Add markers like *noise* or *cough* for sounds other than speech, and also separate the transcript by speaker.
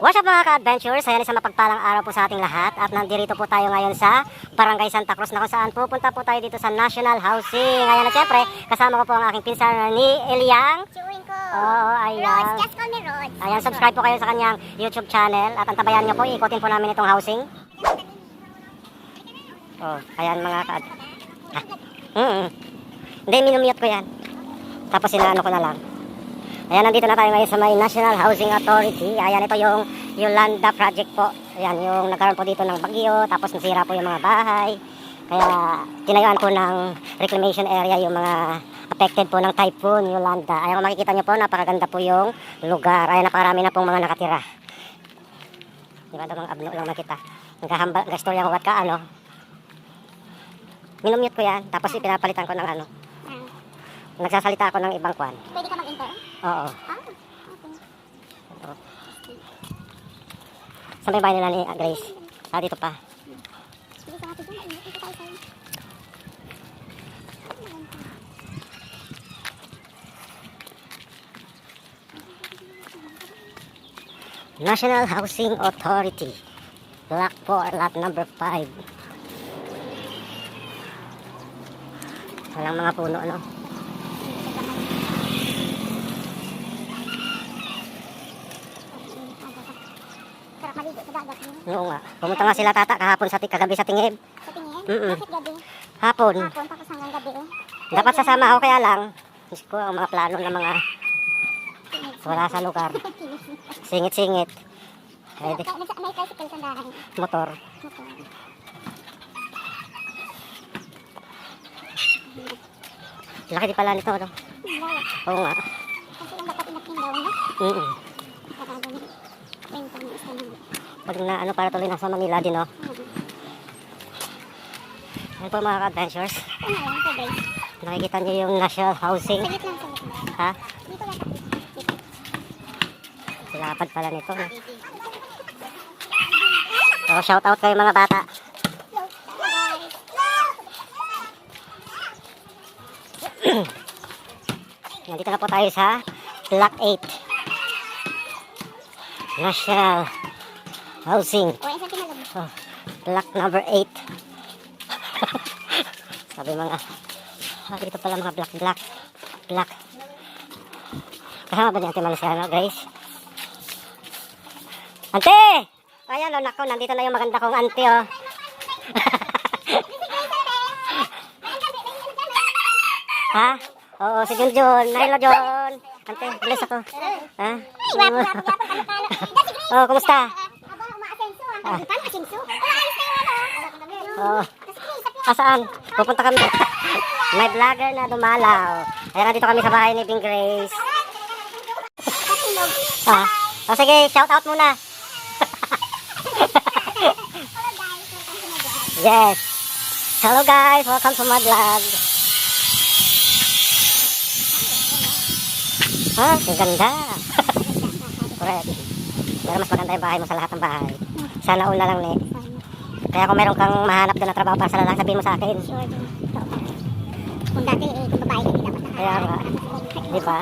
Speaker 1: What's up mga ka-adventures? Ayan isang mapagpalang araw po sa ating lahat at nandito po tayo ngayon sa Barangay Santa Cruz na kung saan pupunta po tayo dito sa National Housing. Ayan at syempre, kasama ko po ang aking pinsan ni Eliang.
Speaker 2: Chewin ko.
Speaker 1: Oo, ayan.
Speaker 2: Rods, just call me Rods.
Speaker 1: Ayan, subscribe po kayo sa kanyang YouTube channel at antabayan niyo po, ikutin po namin itong housing. Oh, ayan mga ka ah. mm -mm. Hindi, minumute ko yan. Tapos sinaano ko na lang. Ayan, nandito na tayo ngayon sa may National Housing Authority. Ayan, ito yung Yolanda Project po. Ayan, yung nagkaroon po dito ng bagyo, tapos nasira po yung mga bahay. Kaya, tinayuan po ng reclamation area yung mga affected po ng typhoon Yolanda. Ayan, kung makikita nyo po, napakaganda po yung lugar. Ayan, napakarami na pong mga nakatira. Di ba, ito mga abno lang nakita. Nagkahamba, gastorya ko, what ka, ano. Minumute ko yan, tapos pinapalitan ko ng ano. Nagsasalita ako ng ibang kwan.
Speaker 2: pwede ka mag-enter?
Speaker 1: Oo.
Speaker 2: Ah, okay.
Speaker 1: Ba yung bahay nila ni ah, Grace? Ah, dito pa.
Speaker 2: Sige sa atin dyan. Dito tayo sa'yo.
Speaker 1: National Housing Authority. Block 4, lot number 5. Walang mga puno, no?
Speaker 2: Sarap maligo sa dagat. no?
Speaker 1: Oo nga. Pumunta nga sila tata kahapon sa kagabi sa tingib.
Speaker 2: Sa tingin?
Speaker 1: Mm-mm.
Speaker 2: Bakit gabi?
Speaker 1: Hapon.
Speaker 2: Hapon, tapos hanggang gabi. eh.
Speaker 1: Dapat sasama ako kaya lang. Diyos ko, ang mga plano ng mga wala sa lugar. Singit-singit.
Speaker 2: May tricycle sa dahan.
Speaker 1: motor.
Speaker 2: Motor.
Speaker 1: Laki di pala nito, no?
Speaker 2: Lawak.
Speaker 1: Oo nga.
Speaker 2: Kasi lang dapat inakindaw, no?
Speaker 1: Mm
Speaker 2: Karado na. Kwento ng isa na.
Speaker 1: Pag na ano para tuloy nasa Manila din, no?
Speaker 2: Hmm.
Speaker 1: Yan po mga adventures
Speaker 2: lang, ito guys.
Speaker 1: Nakikita niyo yung National Housing. Ha? Lapad pala nito. No? Shout out kayo mga bata. *clears throat* Nandito na po tayo sa Block 8. National Housing. Oh, block number 8. *laughs* Sabi mga, ah, dito pala mga black, black, black. Kasama ba ni Ate Mariciano, Grace? Ante! Ayan, oh, nako, nandito na yung maganda kong ante, oh. *laughs* ha? Oo, si Junjun. Hello, Jun. Ante, bless ako. Ha? oh, kumusta?
Speaker 2: Ah.
Speaker 1: Oo. Asaan? Pupunta kami. May vlogger na dumalaw. Ayan, nandito kami sa bahay ni Bing Grace. Ah. O sige, shout out muna. yes. Hello guys, welcome to my vlog. Ah, ang ganda. *laughs* Correct. Pero mas maganda yung bahay mo sa lahat ng bahay. Sana una lang ni. Kaya kung meron kang mahanap doon na trabaho para sa lalaki, sabihin mo sa akin.
Speaker 2: Sure. Kung dati eh, kung babae ka, hindi dapat
Speaker 1: Kaya nga. Di ba?